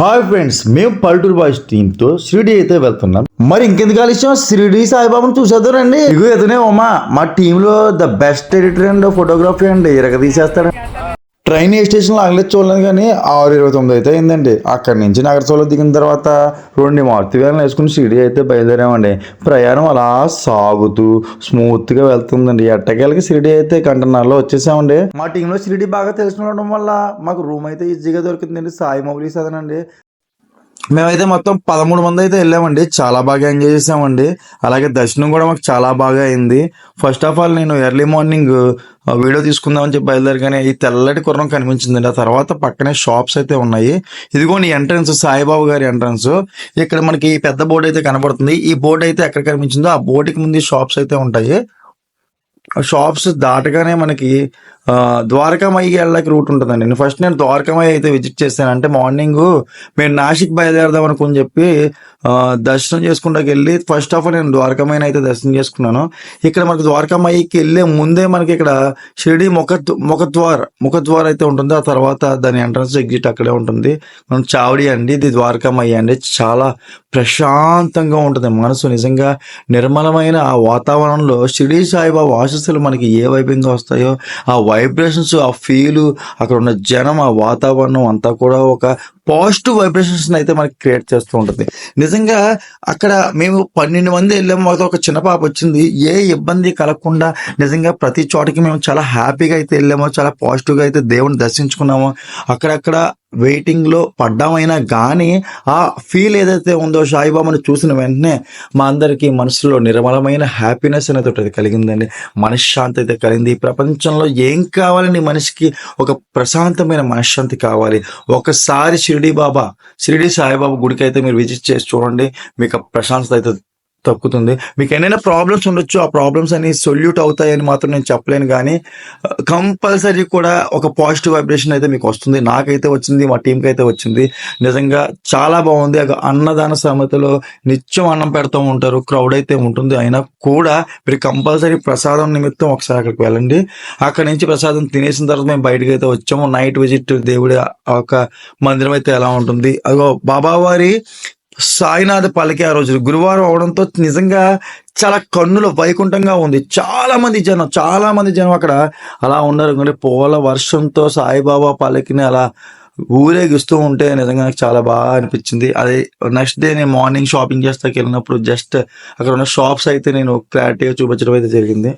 Hi friends మేము పల్టూరు boys టీమ్తో Shirdi అయితే వెళ్తున్నాం. మరి ఇంకెందుకు ఆలస్యం? షిరిడి సాయిబాబాను చూసేద్దారండి ఇగో ఎదునే ఉమా. మా టీంలో the best editor and photography అండి. ఇరగ తీసేస్తాడు ట్రైన్ ఏ స్టేషన్లో ఆగలేదు చూడలేదు కానీ ఆరు ఇరవై తొమ్మిది అయితే అయిందండి. అక్కడి నుంచి నగరసభలో దిగిన తర్వాత రెండు మారుతి వేలను వేసుకుని షిరిడి అయితే బయలుదేరామండి. ప్రయాణం అలా సాగుతూ స్మూత్గా వెళ్తుందండి. ఎట్టకేళ్ళకి షిరిడి అయితే గంటన్నరలో వచ్చేసామండి. మా టీంలో షిరిడి బాగా తెలిసిన ఉండడం వల్ల మాకు రూమ్ అయితే ఈజీగా దొరికిందండి. సాయి మొబైల్స్ సదనండి మేమైతే మొత్తం పదమూడు మంది అయితే వెళ్ళామండి. చాలా బాగా ఎంజాయ్ చేసామండి. అలాగే దర్శనం కూడా మాకు చాలా బాగా అయింది. ఫస్ట్ ఆఫ్ ఆల్ నేను ఎర్లీ మార్నింగ్ వీడియో తీసుకుందామని చెప్పి బయలుదేరగానే ఈ తెల్లటి కుర్రం కనిపించిందండి. ఆ తర్వాత పక్కనే షాప్స్ అయితే ఉన్నాయి. ఇదిగోండి ఎంట్రన్స్ సాయిబాబు గారి ఎంట్రన్స్ ఇక్కడ మనకి పెద్ద బోర్డు అయితే కనబడుతుంది. ఈ బోర్డు అయితే ఎక్కడ కనిపించిందో ఆ బోర్డుకి ముందు షాప్స్ అయితే ఉంటాయి. ఆ షాప్స్ దాటగానే మనకి ఆ, ద్వారకామయ్యకి వెళ్ళడానికి రూట్ ఉంటుందండి. నేను ఫస్ట్ నేను ద్వారకామయ్య అయితే విజిట్ చేశాను అంటే మార్నింగ్ మేము నాసిక్ బయలుదేరదాం అనుకుని చెప్పి దర్శనం చేసుకుంటాకి వెళ్ళి ఫస్ట్ ఆఫ్ ఆల్ నేను ద్వారకామయ్యని అయితే దర్శనం చేసుకున్నాను. ఇక్కడ మనకి ద్వారకామయ్యకి వెళ్ళే ముందే మనకి ఇక్కడ షిరిడి ముఖ ముఖద్వార ముఖద్వార్ అయితే ఉంటుంది. ఆ తర్వాత దాని ఎంట్రన్స్ ఎగ్జిట్ అక్కడే ఉంటుంది. మనం చావడి అండి ఇది ద్వారకామయ్య అండి. చాలా ప్రశాంతంగా ఉంటుంది మనసు. నిజంగా నిర్మలమైన ఆ వాతావరణంలో షిరిడి సాయిబాబా ఆశస్సులు మనకి ఏ వైభవంగా వస్తాయో ఆ వైబ్రేషన్స్ ఆ ఫీల్ అక్కడ ఉన్న జనం ఆ వాతావరణం అంతా కూడా ఒక పాజిటివ్ వైబ్రేషన్స్ అయితే మనకి క్రియేట్ చేస్తూ ఉంటుంది. నిజంగా అక్కడ మేము పన్నెండు మంది వెళ్ళాము మాతో ఒక చిన్న పాప వచ్చింది. ఏ ఇబ్బంది కలగకుండా నిజంగా ప్రతి చోటకి మేము చాలా హ్యాపీగా అయితే వెళ్ళాము చాలా పాజిటివ్గా అయితే దేవుని దర్శించుకున్నాము. అక్కడక్కడ వెయిటింగ్లో పడ్డామైనా కానీ ఆ ఫీల్ ఏదైతే ఉందో సాయిబాబాను చూసిన వెంటనే మా అందరికీ మనసులో నిర్మలమైన హ్యాపీనెస్ అనేది ఒకటి కలిగిందండి. మనశ్శాంతి అయితే కలిగింది. ఈ ప్రపంచంలో ఏం కావాలని మనిషికి ఒక ప్రశాంతమైన మనశ్శాంతి కావాలి. ఒకసారి షిరిడి బాబా షిరిడి సాయిబాబా గుడికి అయితే మీరు విజిట్ చేసి చూడండి. మీకు ప్రశాంతత అయితే తప్పుతుంది మీకు ఏమైనా ప్రాబ్లమ్స్ ఉండొచ్చు. ఆ ప్రాబ్లమ్స్ అన్ని సొల్యూట్ అవుతాయని మాత్రం నేను చెప్పలేను కానీ కంపల్సరీ కూడా ఒక పాజిటివ్ వైబ్రేషన్ అయితే మీకు వస్తుంది. నాకైతే వచ్చింది మా టీంకి అయితే వచ్చింది. నిజంగా చాలా బాగుంది. అక్కడ అన్నదాన సమతలో నిత్యం అన్నం పెడుతూ ఉంటారు. క్రౌడ్ అయితే ఉంటుంది. అయినా కూడా మీరు కంపల్సరీ ప్రసాదం నిమిత్తం ఒకసారి అక్కడికి వెళ్ళండి. అక్కడ నుంచి ప్రసాదం తినేసిన తర్వాత మేము బయటకు అయితే వచ్చాము. నైట్ విజిట్ దేవుడి ఆ ఒక మందిరం అయితే ఎలా ఉంటుంది. అదో బాబావారి సాయినాథ్ పలికి ఆ రోజు గురువారం అవడంతో నిజంగా చాలా కన్నుల వైకుంఠంగా ఉంది. చాలా మంది జనం చాలా మంది జనం అక్కడ అలా ఉన్నారు. ఎందుకంటే పూల వర్షంతో సాయిబాబా పలికిని అలా ఊరేగిస్తూ ఉంటే నిజంగా నాకు చాలా బాగా అనిపించింది. అదే నెక్స్ట్ డే నేను మార్నింగ్ షాపింగ్ చేస్తాకి వెళ్ళినప్పుడు జస్ట్ అక్కడ ఉన్న షాప్స్ అయితే నేను క్లారిటీగా చూపించడం అయితే జరిగింది.